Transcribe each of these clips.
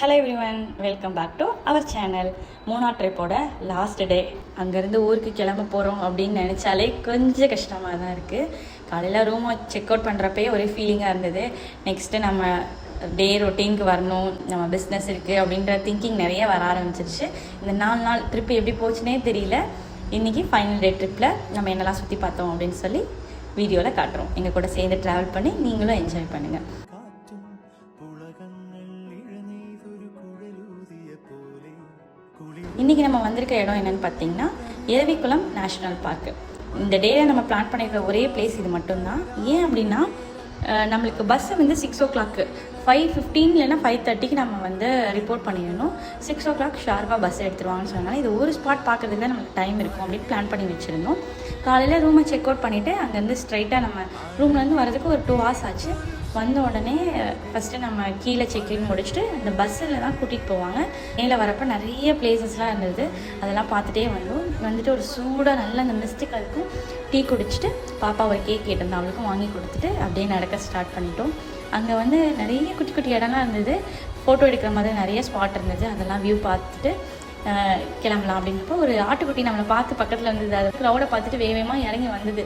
Hello everyone welcome back to our channel மூணா ட்ரிப்போட last day அங்கேருந்து ஊருக்கு கிளம்ப போகிறோம் அப்படின்னு நினச்சாலே கொஞ்சம் கஷ்டமாக தான் இருக்குது காலையில் ரூமை செக் அவுட் பண்ணுறப்பே ஒரே ஃபீலிங்காக இருந்தது. நெக்ஸ்ட்டு நம்ம டே ரொட்டீனுக்கு வரணும் நம்ம பிஸ்னஸ் இருக்குது அப்படின்ற திங்கிங் நிறைய வர ஆரம்பிச்சிருச்சு. இந்த நாலு நாள் ட்ரிப் எப்படி போச்சுனே தெரியல. இன்றைக்கி ஃபைனல் டே ட்ரிப்பில் நம்ம என்னெல்லாம் சுற்றி பார்த்தோம் அப்படின்னு சொல்லி வீடியோவில் காட்டுறோம். எங்கள் கூட சேர்ந்து ட்ராவல் பண்ணி நீங்களும் என்ஜாய் பண்ணுங்கள் வந்திருக்க இடம் என்னன்னு பார்த்தீங்கன்னா இரவிக்குளம் நேஷ்னல் பார்க்கு இந்த டேல நம்ம பிளான் பண்ணியிருக்கிற ஒரே பிளேஸ் இது மட்டும்தான். ஏன் அப்படின்னா நம்மளுக்கு பஸ்ஸு வந்து சிக்ஸ் ஓ கிளாக்கு ஃபைவ் ஃபிஃப்டீன் இல்லைன்னா ஃபைவ் தேர்ட்டிக்கு நம்ம வந்து ரிப்போர்ட் பண்ணிடணும். சிக்ஸ் ஓ கிளாக் ஷார்ப்பாக பஸ் எடுத்துருவாங்கன்னு சொன்னாங்க. இது ஒரு ஸ்பாட் பார்க்குறதுக்கு தான் நமக்கு டைம் இருக்கும் அப்படின்னு பிளான் பண்ணி வச்சுருந்தோம். காலையில் ரூமை செக் அவுட் பண்ணிவிட்டு அங்கேருந்து ஸ்ட்ரைட்டாக நம்ம ரூம்லேருந்து வரதுக்கு ஒரு டூ ஹவர்ஸ் ஆச்சு. வந்த உடனே ஃபஸ்ட்டு நம்ம கீழே செக்இன் முடிச்சுட்டு அந்த பஸ்ஸில் தான் கூட்டிகிட்டு போவாங்க. மேலே வரப்போ நிறைய பிளேசஸ்லாம் இருந்தது. அதெல்லாம் பார்த்துட்டே வந்தோம். வந்துட்டு ஒரு சூடாக நல்ல அந்த மிஸ்டிக் இருக்கும் டீ குடிச்சிட்டு பாப்பா ஒரு கேக் கேட்டிருந்தா அவளுக்கும் வாங்கி கொடுத்துட்டு அப்படியே நடக்க ஸ்டார்ட் பண்ணிட்டோம். அங்கே வந்து நிறைய குட்டி குட்டி இடம்லாம் இருந்தது. ஃபோட்டோ எடுக்கிற மாதிரி நிறைய ஸ்பாட் இருந்தது. அதெல்லாம் வியூ பார்த்துட்டு கிளம்பலாம் அப்படின்றப்போ ஒரு ஆட்டுக்குட்டி நம்மளை பார்த்து பக்கத்தில் இருந்தது. அது க்ரௌடை பார்த்துட்டு வேகமாக இறங்கி வந்தது.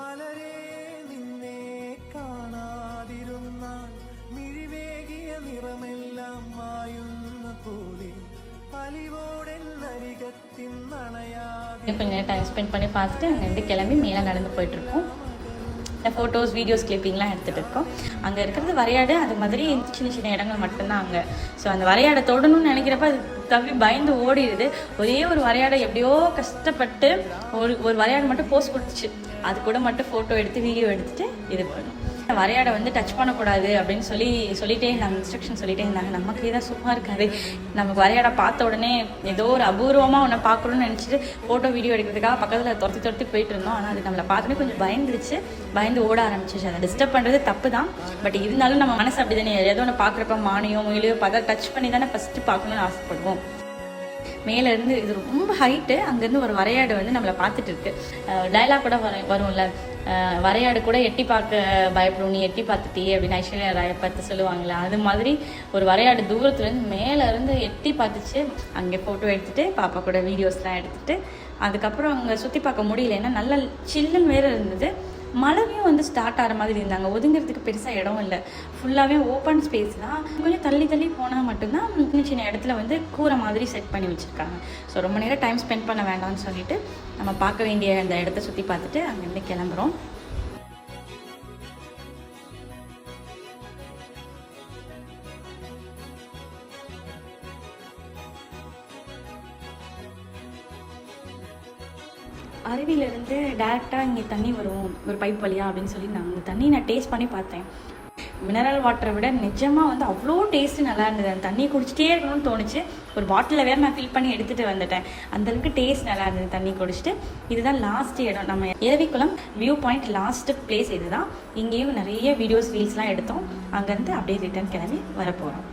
മലരേ നിന്നെ കാണാതിരുന്നാൽ മിഴിവേകിയ നിറമെല്ലാം മായുന്ന പോലെ അലിവോടെന്നരികത്തിൻ നണയാതെ கொஞ்சம் நேரம் டைம் ஸ்பெண்ட் பண்ணி பார்த்துட்டு அங்கேருந்து கிளம்பி மேலே நடந்து போயிட்டுருக்கோம் இந்த ஃபோட்டோஸ் வீடியோஸ் கிளிப்பிங்லாம் எடுத்துகிட்டு இருக்கோம். அங்கே இருக்கிறது வரையாடு அது மாதிரி சின்ன சின்ன இடங்கள் மட்டும்தான் அங்கே. ஸோ அந்த வரையாடை தொடணும்னு நினைக்கிறப்ப அது தவி பயந்து ஓடிடுது. ஒரே ஒரு வரையாடை எப்படியோ கஷ்டப்பட்டு ஒரு ஒரு வரையாடு மட்டும் போஸ்ட் கொடுத்துச்சு. அது கூட மட்டும் ஃபோட்டோ எடுத்து வீடியோ எடுத்துகிட்டு இது பண்ணும். வரையாடை வந்து டச் பண்ணக்கூடாது அப்படின்னு சொல்லி சொல்லிட்டே இருந்தாங்க இன்ஸ்ட்ரக்ஷன் சொல்லிட்டே இருந்தாங்க. நமக்கு தான் சும்மா இருக்காது. நமக்கு வரையாடை பார்த்த உடனே ஏதோ ஒரு அபூர்வமாக உன்னை பார்க்கணும்னு நினச்சிட்டு ஃபோட்டோ வீடியோ எடுக்கிறதுக்காக பக்கத்தில் துரத்தி துரத்தி போயிட்டு இருந்தோம். ஆனால் அது நம்மளை பார்த்தோன்னே கொஞ்சம் பயந்துருச்சு. பயந்து ஓட ஆரம்பிச்சிச்சு அதை டிஸ்டர்ப் பண்ணுறது தப்பு தான். பட் இருந்தாலும் நம்ம மனசு அப்படி தானே ஏதோ ஒன்று பார்க்குறப்ப மானியோ முயலையோ பார்த்தா டச் பண்ணி தானே ஃபஸ்ட்டு பார்க்கணும்னு ஆசைப்படுவோம். மேலே இருந்து இது ரொம்ப ஹைட்டு அங்கேருந்து ஒரு வரையாடு வந்து நம்மளை பார்த்துட்டு இருக்கு. டைலாக் கூட வர வரும்ல? வரையாடு கூட எட்டி பார்க்க பயப்படும். நீ எட்டி பார்த்துட்டியே அப்படின்னு ஐஸ்வர்யா ராய பார்த்து சொல்லுவாங்களே அது மாதிரி ஒரு வரையாடு தூரத்துலேருந்து மேலேருந்து எட்டி பார்த்துச்சு. அங்கே ஃபோட்டோ எடுத்துகிட்டு பாப்பா கூட வீடியோஸ்லாம் எடுத்துகிட்டு அதுக்கப்புறம் அங்கே சுற்றி பார்க்க முடியல ஏன்னா நல்ல சில்லுன்னு வேறு இருந்தது. மழையும் வந்து ஸ்டார்ட் ஆகிற மாதிரி இருந்தாங்க. ஒதுங்கிறதுக்கு பெருசாக இடம் இல்லை. ஃபுல்லாகவே ஓப்பன் ஸ்பேஸ் தான். கொஞ்சம் தள்ளி தள்ளி போனால் மட்டும்தான் சின்ன சின்ன இடத்துல வந்து கூரை மாதிரி செட் பண்ணி வச்சுருக்காங்க. ஸோ ரொம்ப நேரம் டைம் ஸ்பெண்ட் பண்ண வேண்டாம்னு சொல்லிட்டு நம்ம பார்க்க வேண்டிய அந்த இடத்த சுற்றி பார்த்துட்டு அங்கேருந்து கிளம்புறோம். அருவியிலேருந்து டேரெக்டாக இங்கே தண்ணி வரும் ஒரு பைப் வழியா அப்படின்னு சொல்லி நான் அந்த தண்ணி நான் டேஸ்ட் பண்ணி பார்த்தேன். மினரல் வாட்டரை விட நிஜமாக வந்து அவ்வளோ டேஸ்ட்டு நல்லா இருந்தது. அந்த தண்ணி குடிச்சிட்டே இருக்கணும்னு தோணுச்சு. ஒரு பாட்டிலில் வேறு நான் ஃபில் பண்ணி எடுத்துகிட்டு வந்துட்டேன். அந்தளவுக்கு டேஸ்ட் நல்லா இருந்தது தண்ணி குடிச்சிட்டு. இதுதான் லாஸ்ட் இடம். நம்ம Eravikulam view point last place இதுதான். இங்கேயும் நிறைய வீடியோஸ் ரீல்ஸ்லாம் எடுத்தோம். அங்கேருந்து அப்படியே ரிட்டர்ன் கிளம்பி வரப்போகிறோம்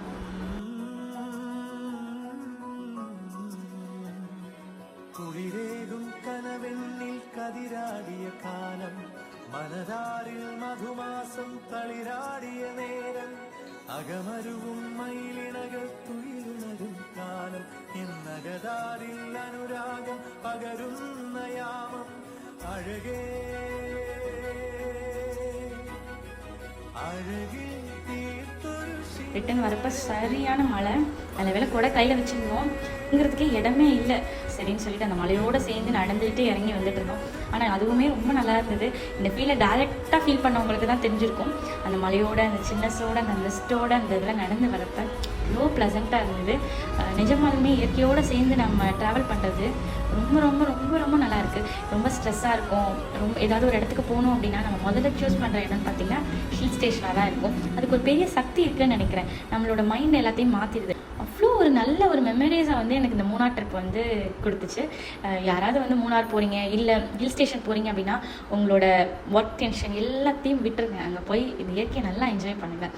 குளிரேகும் കതിരാടിയ കാലം മനതാരിൽ മധുമാസം തളിരാടിയ നേരം അകമരുവും മയിലിണകൾ തുയിലുണരും കാലം എന്നകതാരിൽ അനുരാഗം പകരുന്ന യാമം. അഴകേ അഴകേ ശി ரிட்டன் வரப்போ சரியான மழை நல்ல வேளை கூட கையில் வச்சுருந்தோம் இங்கிறதுக்கே இடமே இல்லை. சரின்னு சொல்லிட்டு அந்த மலையோடு சேர்ந்து நடந்துட்டு இறங்கி வந்துட்டு இருந்தோம். ஆனால் அதுவுமே ரொம்ப நல்லா இருந்தது. இந்த ஃபீலை டேரெக்டாக ஃபீல் பண்ணவங்களுக்கு தான் தெரிஞ்சிருக்கும். அந்த மலையோட அந்த சின்னஸோட அந்த லிஸ்ட்டோட அந்த இதெல்லாம் நடந்து வரப்போ அவ்வளோ ப்ளசண்ட்டாக இருந்தது. நிஜமாலுமே இயற்கையோடு சேர்ந்து நம்ம ட்ராவல் பண்ணுறது ரொம்ப ரொம்ப ரொம்ப ரொம்ப நல்லா இருக்குது ரொம்ப ஸ்ட்ரெஸ்ஸாக இருக்கும். ரொம்ப ஏதாவது ஒரு இடத்துக்கு போகணும் அப்படின்னா நம்ம முதல்ல சூஸ் பண்ணுற இடம்னு பார்த்தீங்கன்னா ஹில் ஸ்டேஷனாக தான் இருக்கும். அதுக்கு ஒரு பெரிய சக்தி இருக்குன்னு நினைக்கிறேன். நம்மளோட மைண்ட் எல்லாத்தையும் மாற்றிடுது அவ்வளோ ஒரு நல்ல ஒரு மெமரிஸாக வந்து எனக்கு இந்த மூணார் ட்ரிப் வந்து கொடுத்துச்சு. யாராவது வந்து மூணார் போகிறீங்க இல்லை ஹில் ஸ்டேஷன் போகிறீங்க அப்படின்னா உங்களோட ஒர்க் டென்ஷன் எல்லாத்தையும் விட்டுருங்க. அங்கே போய் இந்த இயற்கையை நல்லா என்ஜாய் பண்ணுங்கள்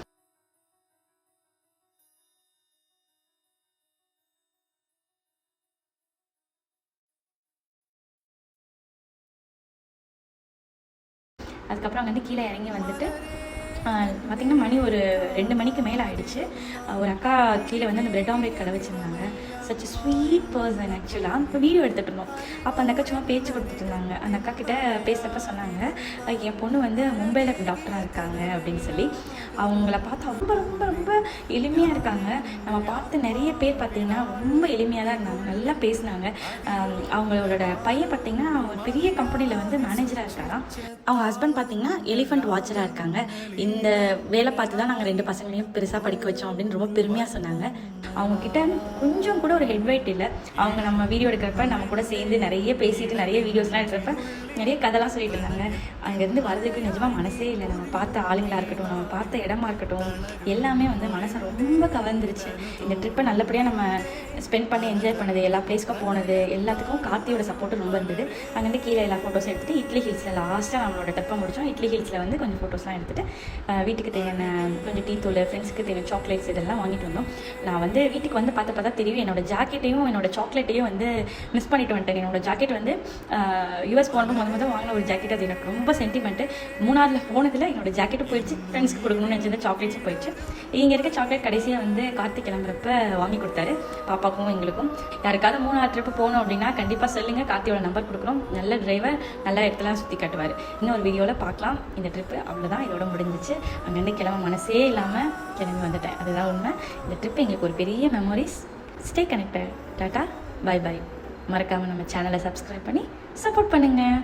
அதுக்கப்புறம் அங்கேருந்து வந்து கீழே இறங்கி வந்துட்டு பார்த்திங்கன்னா மணி ஒரு ரெண்டு மணிக்கு மேலே ஆயிடுச்சு. ஒரு அக்கா கீழே வந்து அந்த பிரெட் ஆம்லேட் கடை வச்சுருந்தாங்க. சச் ஸ்வீட் பர்சன் ஆக்சுவலாக இப்போ வீடியோ எடுத்துகிட்டு இருந்தோம். அப்போ அந்த அக்கா சும்மா பேச்சு கொடுத்துட்டு இருந்தாங்க. அந்த அக்கா கிட்ட பேசுகிறப்ப சொன்னாங்க என் பொண்ணு வந்து மும்பையில் டாக்டராக இருக்காங்க அப்படின்னு சொல்லி. அவங்கள பார்த்தா ரொம்ப ரொம்ப ரொம்ப எளிமையாக இருக்காங்க. நம்ம பார்த்து நிறைய பேர் பார்த்தீங்கன்னா ரொம்ப எளிமையாக தான் இருந்தாங்க. நல்லா பேசினாங்க. அவங்களோட பையன் பார்த்தீங்கன்னா அவங்க ஒரு பெரிய கம்பெனியில் வந்து மேனேஜராக இருக்காராம் அவங்க ஹஸ்பண்ட் பார்த்தீங்கன்னா எலிஃபண்ட் வாட்சராக இருக்காங்க. இந்த வேலை பார்த்து தான் நாங்கள் ரெண்டு பசங்களையும் பெருசாக படிக்க வச்சோம் அப்படின்னு ரொம்ப பெருமையாக சொன்னாங்க. அவங்கக்கிட்ட கொஞ்சம் கூட ஒரு ஹெட் வெயிட் இல்லை. அவங்க நம்ம வீடியோ எடுக்கிறப்ப நம்ம கூட சேர்ந்து நிறைய பேசிட்டு நிறைய வீடியோஸ்லாம் எடுக்கிறப்ப நிறைய கதைலாம் சொல்லிட்டு இருந்தாங்க. அங்கேருந்து வரதுக்கு நிஜமாக மனசே இல்லை. நம்ம பார்த்த ஆளுங்களாக இருக்கட்டும் நம்ம பார்த்த இடமா இருக்கட்டும் எல்லாமே வந்து மனசை ரொம்ப கவர்ந்துருச்சு. இந்த ட்ரிப்பை நல்லபடியாக நம்ம ஸ்பெண்ட் பண்ணி என்ஜாய் பண்ணது எல்லா பிளேஸ்க்கும் போனது எல்லாத்துக்கும் கார்த்தியோட சப்போர்ட் ரொம்ப இருந்தது. அங்கேருந்து கீழே எல்லா ஃபோட்டோஸ் எடுத்துகிட்டு இட்லி ஹில்ஸில் லாஸ்ட்டாக நம்மளோட டப்பை முடித்தோம் இட்லி ஹில்ஸில் வந்து கொஞ்சம் ஃபோட்டோஸ்லாம் எடுத்துட்டு வீட்டுக்கு தேவையான கொஞ்சம் டீ தூள் ஃப்ரெண்ட்ஸுக்கு தேவையான சாக்லேட்ஸ் இதெல்லாம் வாங்கிட்டு வந்தோம். நான் வந்து வீட்டுக்கு வந்து பார்த்த பார்த்தா தெரியும் என்னோட ஜாக்கெட்டையும் என்னோட சாக்லேட்டையும் வந்து மிஸ் பண்ணிட்டு வந்துட்டேன். என்னோட ஜாக்கெட் வந்து யூஎஸ் போனப்போ முத முத வாங்கின ஒரு ஜாக்கெட் அது. எனக்கு ரொம்ப சென்டிமெண்ட்டு மூணாறில் போனதில் என்னோட ஜாக்கெட்டு போயிடுச்சு ஃப்ரெண்ட்ஸ்க்கு கொடுக்கணும்னு நினச்சது சாக்லேட்ஸும் போயிடுச்சு. இங்கே இருக்க சாக்லேட் கடைசியாக வந்து கார்த்திக் கிளம்புறப்ப வாங்கி கொடுத்தாரு. பாப்பா பாப்பாக்கும் எங்களுக்கும். யாருக்காவது மூணாவது ட்ரிப்பு போகணும் அப்படின்னா கண்டிப்பாக சொல்லுங்கள் கார்த்தியோட நம்பர் கொடுக்குறோம் நல்ல டிரைவர் நல்ல இடத்துலாம் சுற்றி காட்டுவார். இன்னும் ஒரு வீடியோவில் பார்க்கலாம். இந்த ட்ரிப்பு அவ்வளோதான் இதோட முடிஞ்சிச்சு. அங்கேருந்து கிளம்ப மனசே இல்லாமல் கிளம்பி வந்துட்டேன். அதுதான் உண்மை. இந்த ட்ரிப் எங்களுக்கு ஒரு பெரிய memories stay connected tata bye bye மறக்காமல் நம்ம சேனலை சப்ஸ்கிரைப் பண்ணி சப்போர்ட் பண்ணுங்கள்